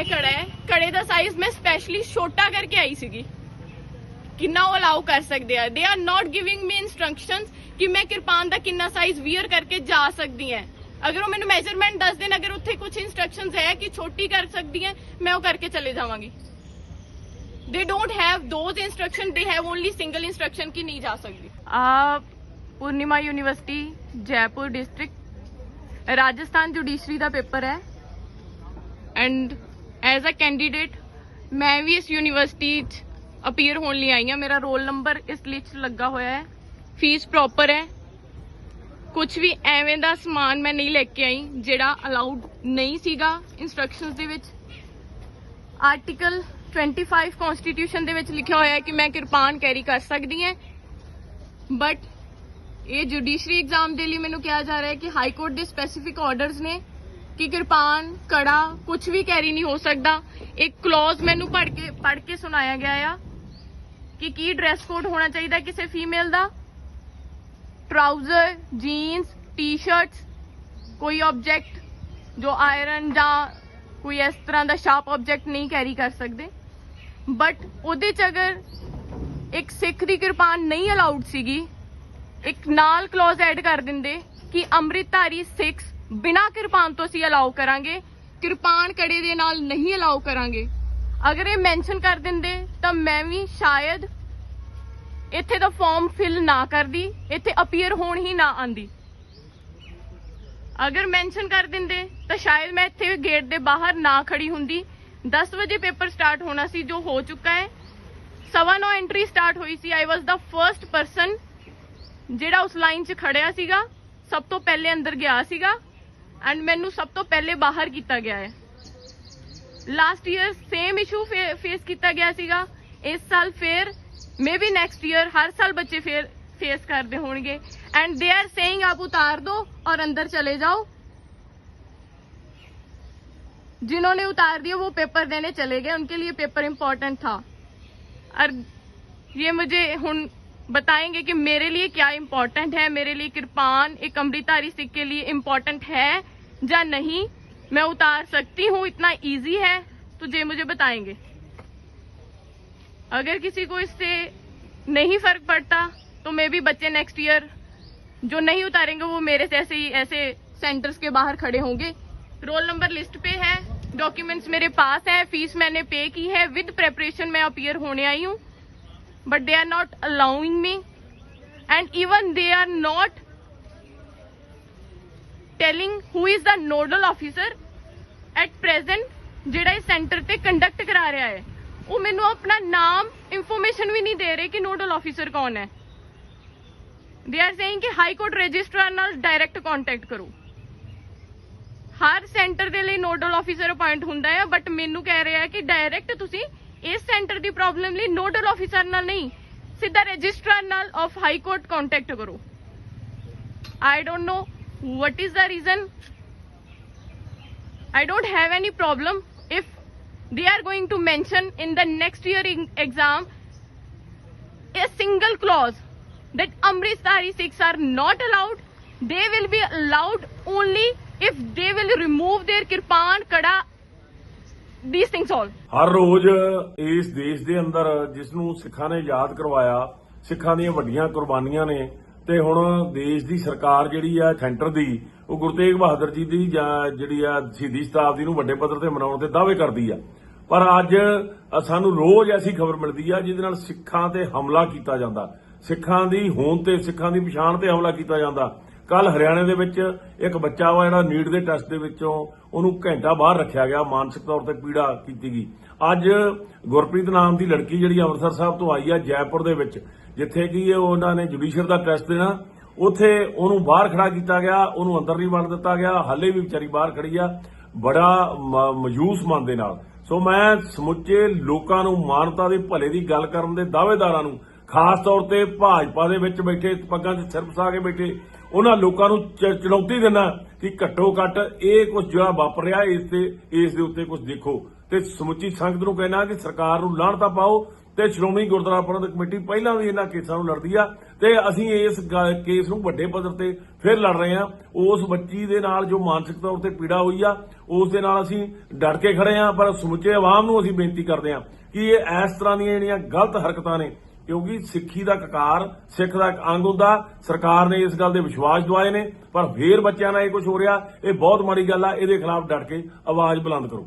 ਇਹ ਕੜਾ ਹੈ। ਕੜੇ ਦਾ ਸਾਈਜ਼ ਮੈਂ ਸਪੈਸ਼ਲੀ ਛੋਟਾ ਕਰਕੇ ਆਈ ਸੀਗੀ। ਕਿੰਨਾ ਉਹ ਅਲਾਉ ਕਰ ਸਕਦੇ ਆ। They are not giving me instructions ਕਿ ਮੈਂ ਕਿਰਪਾਨ ਦਾ ਕਿੰਨਾ ਸਾਈਜ਼ ਵੀਅਰ ਕਰਕੇ ਜਾ ਸਕਦੀ ਹਾਂ। ਅਗਰ ਉਹ ਮੈਨੂੰ ਮੈਜ਼ਰਮੈਂਟ ਦੱਸ ਦੇਣ ਅਗਰ ਉੱਥੇ ਕੁਝ ਇਨਸਟਰਕਸ਼ਨਸ ਹੈ ਕਿ ਛੋਟੀ ਕਰ ਸਕਦੀ ਹੈ ਮੈਂ ਉਹ ਕਰਕੇ ਚਲੇ ਜਾਵਾਂਗੀ। They don't have those instruction they have only single instruction ਕਿ ਨਹੀਂ ਜਾ ਸਕਦੀ। ਆ Poornima university Jaipur district Rajasthan judiciary ਦਾ ਪੇਪਰ ਹੈ। ਐਂਡ ਐਜ਼ ਅ ਕੈਂਡੀਡੇਟ ਮੈਂ ਵੀ ਇਸ ਯੂਨੀਵਰਸਿਟੀ 'ਚ ਅਪੀਅਰ ਹੋਣ ਲਈ ਆਈ ਹਾਂ ਮੇਰਾ ਰੋਲ ਨੰਬਰ ਇਸ ਲਿਸਟ 'ਚ ਲੱਗਾ ਹੋਇਆ ਹੈ ਫੀਸ ਪ੍ਰੋਪਰ ਹੈ ਕੁਝ ਵੀ ਐਵੇਂ ਦਾ ਸਮਾਨ ਮੈਂ ਨਹੀਂ ਲੈ ਕੇ ਆਈ ਜਿਹੜਾ ਅਲਾਉਡ ਨਹੀਂ ਸੀਗਾ ਇਨਸਟਰਕਸ਼ਨਸ ਦੇ ਵਿੱਚ ਆਰਟੀਕਲ 25 ਕਨਸਟੀਟਿਊਸ਼ਨ ਦੇ ਵਿੱਚ ਲਿਖਿਆ ਹੋਇਆ ਹੈ ਕਿ ਮੈਂ ਕਿਰਪਾਨ ਕੈਰੀ ਕਰ ਸਕਦੀ ਹਾਂ ਬਟ ਇਹ ਜੁਡੀਸ਼ਰੀ ਐਗਜ਼ਾਮ ਦੇ ਲਈ ਮੈਨੂੰ ਕਿਹਾ ਜਾ ਰਿਹਾ ਹੈ ਕਿ ਹਾਈ ਕੋਰਟ ਦੇ ਸਪੈਸੀਫਿਕ ਆਰਡਰਸ ਨੇ ਕਿ ਕਿਰਪਾਨ, ਕੜਾ ਕੁਝ ਵੀ ਕੈਰੀ ਨਹੀਂ ਹੋ ਸਕਦਾ। ਇੱਕ ਕਲੌਜ਼ ਮੈਨੂੰ ਪੜ੍ਹ ਕੇ ਪੜ੍ਹ ਕੇ ਸੁਣਾਇਆ ਗਿਆ ਆ ਕਿ ਕੀ ਡਰੈਸ ਕੋਡ ਹੋਣਾ ਚਾਹੀਦਾ ਕਿਸੇ ਫੀਮੇਲ ਦਾ? ਟਰਾਊਜ਼ਰ ਜੀਨਸ ਟੀ-ਸ਼ਰਟਸ ਕੋਈ ਆਬਜੈਕਟ ਜੋ ਆਇਰਨ ਜਾਂ ਕੋਈ ਇਸ ਤਰ੍ਹਾਂ ਦਾ ਸ਼ਾਰਪ ਆਬਜੈਕਟ ਨਹੀਂ ਕੈਰੀ ਕਰ ਸਕਦੇ। ਬਟ ਉਹਦੇ ਚ ਅਗਰ ਇੱਕ ਸਿੱਖ ਦੀ ਕਿਰਪਾਨ ਨਹੀਂ ਅਲਾਉਡ ਸੀਗੀ, ਇੱਕ ਨਾਲ ਕਲੌਜ਼ ਐਡ ਕਰ ਦਿੰਦੇ ਕਿ ਅੰਮ੍ਰਿਤਧਾਰੀ ਸਿੱਖ ਬਿਨਾਂ ਕਿਰਪਾਨ ਤੋਂ ਅਸੀਂ ਅਲਾਉ ਕਰਾਂਗੇ, ਕਿਰਪਾਨ ਕੜੇ ਦੇ ਨਾਲ ਨਹੀਂ ਅਲਾਉ ਕਰਾਂਗੇ। ਅਗਰ ਇਹ ਮੈਂਸ਼ਨ ਕਰ ਦਿੰਦੇ, ਤਾਂ ਮੈਂ ਵੀ ਸ਼ਾਇਦ ਇੱਥੇ ਦਾ ਫਾਰਮ ਫਿਲ ਨਾ ਕਰਦੀ, ਇੱਥੇ ਅਪੀਅਰ ਹੋਣ ਹੀ ਨਾ ਆਂਦੀ। ਅਗਰ ਮੈਂਸ਼ਨ ਕਰ ਦਿੰਦੇ, ਤਾਂ ਸ਼ਾਇਦ ਮੈਂ ਇੱਥੇ ਗੇਟ ਦੇ ਬਾਹਰ ਨਾ ਖੜੀ ਹੁੰਦੀ। 10 ਵਜੇ ਪੇਪਰ ਸਟਾਰਟ ਹੋਣਾ ਸੀ, ਜੋ ਹੋ ਚੁੱਕਾ ਹੈ। ਸਵਾ ਨੌ ਐਂਟਰੀ ਸਟਾਰਟ ਹੋਈ ਸੀ। ਆਈ ਵਾਸ ਦਾ ਫਰਸਟ ਪਰਸਨ ਜਿਹੜਾ ਉਸ ਲਾਈਨ 'ਚ ਖੜਿਆ ਸੀਗਾ, ਸਭ ਤੋਂ ਪਹਿਲੇ ਅੰਦਰ ਗਿਆ ਸੀਗਾ। ਐਂਡ ਮੈਨੂੰ ਸਭ ਤੋਂ ਪਹਿਲੇ ਬਾਹਰ ਕੀਤਾ ਗਿਆ ਹੈ last year same issue face ਕੀਤਾ ਗਿਆ ਸੀਗਾ ਇਸ ਸਾਲ ਫੇਰ ਮੇਬੀ ਨੈਕਸਟ ਈਅਰ ਹਰ ਸਾਲ ਬੱਚੇ ਫੇਰ ਫੇਸ ਕਰਦੇ ਹੋਣਗੇ ਐਂਡ ਦੇ ਆਰ ਸੇਇੰਗ ਆਪ ਉਤਾਰ दो और अंदर चले जाओ जिन्होंने उतार दिया वो पेपर देने चले गए उनके लिए पेपर इम्पोर्टेंट था और ये मुझे हुन बताएँगे कि मेरे लिए क्या इम्पोर्टेंट है, मेरे लिए कृपान एक अमृतधारी सिख के लिए इम्पोर्टेंट है या नहीं, मैं उतार सकती हूँ, इतना इजी है तो ये मुझे बताएँगे। अगर किसी को इससे नहीं फ़र्क पड़ता तो मे भी बच्चे नेक्स्ट ईयर जो नहीं उतारेंगे, वो मेरे से ऐसे ही, ऐसे सेंटर्स के बाहर खड़े होंगे। रोल नंबर लिस्ट पे है डॉक्यूमेंट्स मेरे पास है फ़ीस मैंने पे की है विद प्रेपरेशन मैं अपीयर होने आई हूँ। but they are not allowing me. And even they are not telling who is the nodal officer at present ਜਿਹੜਾ ਇਸ ਸੈਂਟਰ ਤੇ ਕੰਡਕਟ ਕਰਾ ਰਿਹਾ ਹੈ ਉਹ ਮੈਨੂੰ ਆਪਣਾ ਨਾਮ ਇਨਫੋਰਮੇਸ਼ਨ ਵੀ ਨਹੀਂ ਦੇ ਰਹੇ ਕਿ ਨੋਡਲ ਆਫੀਸਰ ਕੌਣ ਹੈ ਦੇ ਆਰ ਸੇਇੰਗ ਕਿ ਹਾਈ ਕੋਰਟ ਰਜਿਸਟਰਾਰ ਨਾਲ ਡਾਇਰੈਕਟ ਕੰਟੈਕਟ ਕਰੋ ਹਰ ਸੈਂਟਰ ਦੇ ਲਈ ਨੋਡਲ ਆਫੀਸਰ ਅਪਾਇੰਟ ਹੁੰਦਾ ਹੈ ਬਟ ਮੈਨੂੰ ਕਹਿ ਰਿਹਾ ਹੈ ਕਿ ਡਾਇਰੈਕਟ ਤੁਸੀਂ ਇਸ ਸੈਂਟਰ ਦੀ ਪ੍ਰੋਬਲਮ ਲਈ ਨੋਡਲ ਆਫੀਸਰ ਨਾਲ ਨਹੀਂ ਸਿੱਧਾ ਰਜਿਸਟਰਾਰ ਨਾਲ ਆਫ ਹਾਈ ਕੋਰਟ ਕੰਟੈਕਟ ਕਰੋ I don't know what is the reason I don't have any problem if they are going to mention in the next year in- exam a single clause that Amritdhari Sikhs are not allowed. They will be allowed only if they will remove their kirpan, kada, these things all. ਹਰ ਰੋਜ਼ ਇਸ ਦੇਸ਼ ਦੇ ਅੰਦਰ ਜਿਸ ਨੂੰ ਸਿੱਖਾਂ ਨੇ ਯਾਦ ਕਰਵਾਇਆ, ਸਿੱਖਾਂ ਦੀਆਂ ਵੱਡੀਆਂ ਕੁਰਬਾਨੀਆਂ ਨੇ, ਤੇ ਹੁਣ ਦੇਸ਼ ਦੀ ਸਰਕਾਰ ਜਿਹੜੀ ਆ ਸੈਂਟਰ ਦੀ, ਉਹ ਗੁਰੂ ਤੇਗ ਬਹਾਦਰ ਜੀ ਦੀ ਜਾਂ ਜਿਹੜੀ ਆ ਸ਼ਹੀਦੀ ਸ਼ਤਾਬਦੀ ਨੂੰ ਵੱਡੇ ਪੱਧਰ ਤੇ ਮਨਾਉਣ ਤੇ ਦਾਅਵੇ ਕਰਦੀ ਆ। ਪਰ ਅੱਜ ਸਾਨੂੰ ਰੋਜ਼ ਐਸੀ ਖਬਰ ਮਿਲਦੀ ਆ ਜਿਹਦੇ ਨਾਲ ਸਿੱਖਾਂ ਤੇ ਹਮਲਾ ਕੀਤਾ ਜਾਂਦਾ। ਸਿੱਖਾਂ ਦੀ ਹੋਂਦ ਤੇ, ਸਿੱਖਾਂ ਦੀ ਪਛਾਣ ਤੇ ਹਮਲਾ ਕੀਤਾ ਜਾਂਦਾ। ਕੱਲ ਹਰਿਆਣੇ ਦੇ ਵਿੱਚ ਇੱਕ ਬੱਚਾ ਵਾ ਜਿਹੜਾ ਨੀਟ ਦੇ ਟੈਸਟ ਦੇ ਵਿੱਚੋਂ ਉਹਨੂੰ ਘੰਟਾ ਬਾਹਰ ਰੱਖਿਆ ਗਿਆ, ਮਾਨਸਿਕ ਤੌਰ ਤੇ ਪੀੜਾ ਕੀਤੀ ਗਈ। ਅੱਜ ਗੁਰਪ੍ਰੀਤ ਨਾਮ ਦੀ ਲੜਕੀ ਜਿਹੜੀ ਅੰਮ੍ਰਿਤਸਰ ਸਾਹਿਬ ਤੋਂ ਆਈ ਆ ਜੈਪੁਰ ਦੇ ਵਿੱਚ, ਜਿੱਥੇ ਕਿ ਇਹ ਉਹਨਾਂ ਨੇ ਜੁਡੀਸ਼ੀਅਰ ਦਾ ਟੈਸਟ ਦੇਣਾ। ਉੱਥੇ ਉਹਨੂੰ ਬਾਹਰ ਖੜਾ ਕੀਤਾ ਗਿਆ, ਉਹਨੂੰ ਅੰਦਰ ਨਹੀਂ ਵੜਨ ਦਿੱਤਾ ਗਿਆ, ਹਾਲੇ ਵੀ ਵਿਚਾਰੀ ਬਾਹਰ ਖੜੀ ਆ, ਬੜਾ ਮ- ਮਯੂਸ ਮਨ ਦੇ ਨਾਲ। ਸੋ ਮੈਂ ਸਮੁੱਚੇ ਲੋਕਾਂ ਨੂੰ ਮਾਨਵਤਾ ਦੇ ਭਲੇ ਦੀ ਗੱਲ ਕਰਨ ਦੇ ਦਾਅਵੇਦਾਰਾਂ ਨੂੰ ਖਾਸ ਤੌਰ ਤੇ ਭਾਜਪਾ ਦੇ ਵਿੱਚ ਬੈਠੇ, ਪੱਗਾਂ 'ਚ ਸਿਰ ਫਸਾ ਕੇ ਬੈਠੇ, ਉਹਨਾਂ ਲੋਕਾਂ ਨੂੰ ਚ- ਚੁਣੌਤੀ ਦਿੰਦਾ ਕਿ ਘੱਟੋ ਘੱਟ ਇਹ ਕੁਝ ਜਿਹੜਾ ਵਾਪਰ ਰਿਹਾ, ਇਸ ਤੇ ਇਸ ਦੇ ਉੱਤੇ ਕੁਝ ਦੇਖੋ। ਤੇ ਸਮੁੱਚੀ ਸੰਗਤ ਨੂੰ ਕਹਿਣਾ ਕਿ ਸਰਕਾਰ ਨੂੰ ਲਾਹਣਤਾ ਪਾਓ ਤੇ ਸ਼੍ਰੋਮਣੀ ਗੁਰਦੁਆਰਾ ਪ੍ਰਬੰਧਕ ਕਮੇਟੀ ਪਹਿਲਾਂ ਵੀ ਇਹਨਾਂ ਕੇਸਾਂ ਨੂੰ ਲੜਦੀ ਆ ਤੇ ਅਸੀਂ ਇਸ ਗ- ਕੇਸ ਨੂੰ ਵੱਡੇ ਪੱਧਰ ਤੇ ਫਿਰ ਲੜ ਰਹੇ ਹਾਂ ਉਸ ਬੱਚੀ ਦੇ ਨਾਲ ਜੋ ਮਾਨਸਿਕ ਤੌਰ ਤੇ ਪੀੜਾ ਹੋਈ ਆ, ਉਸ ਦੇ ਨਾਲ ਅਸੀਂ ਡਟ ਕੇ ਖੜੇ ਹਾਂ ਪਰ ਸਮੁੱਚੇ ਆਵਾਮ ਨੂੰ ਅਸੀਂ ਬੇਨਤੀ ਕਰਦੇ ਹਾਂ ਕਿ ਇਹ ਇਸ ਤਰ੍ਹਾਂ ਦੀਆਂ ਜਿਹੜੀਆਂ ਗਲਤ ਹਰਕਤਾਂ ਨੇ ਕਿਉਂਕਿ ਸਿੱਖੀ ਦਾ ਕਕਾਰ, ਸਿੱਖ ਦਾ ਇੱਕ ਅੰਗ ਹੁੰਦਾ, ਸਰਕਾਰ ਨੇ ਇਸ ਗੱਲ ਦੇ ਵਿਸ਼ਵਾਸ ਦਿਵਾਏ ਨੇ, ਪਰ ਫੇਰ ਬੱਚਿਆਂ ਨਾਲ ਇਹ ਕੁਝ ਹੋ ਰਿਹਾ, ਇਹ ਬਹੁਤ ਮਾੜੀ ਗੱਲ ਆ, ਇਹਦੇ ਖਿਲਾਫ ਡਟ ਕੇ ਆਵਾਜ਼ ਬੁਲੰਦ ਕਰੋ।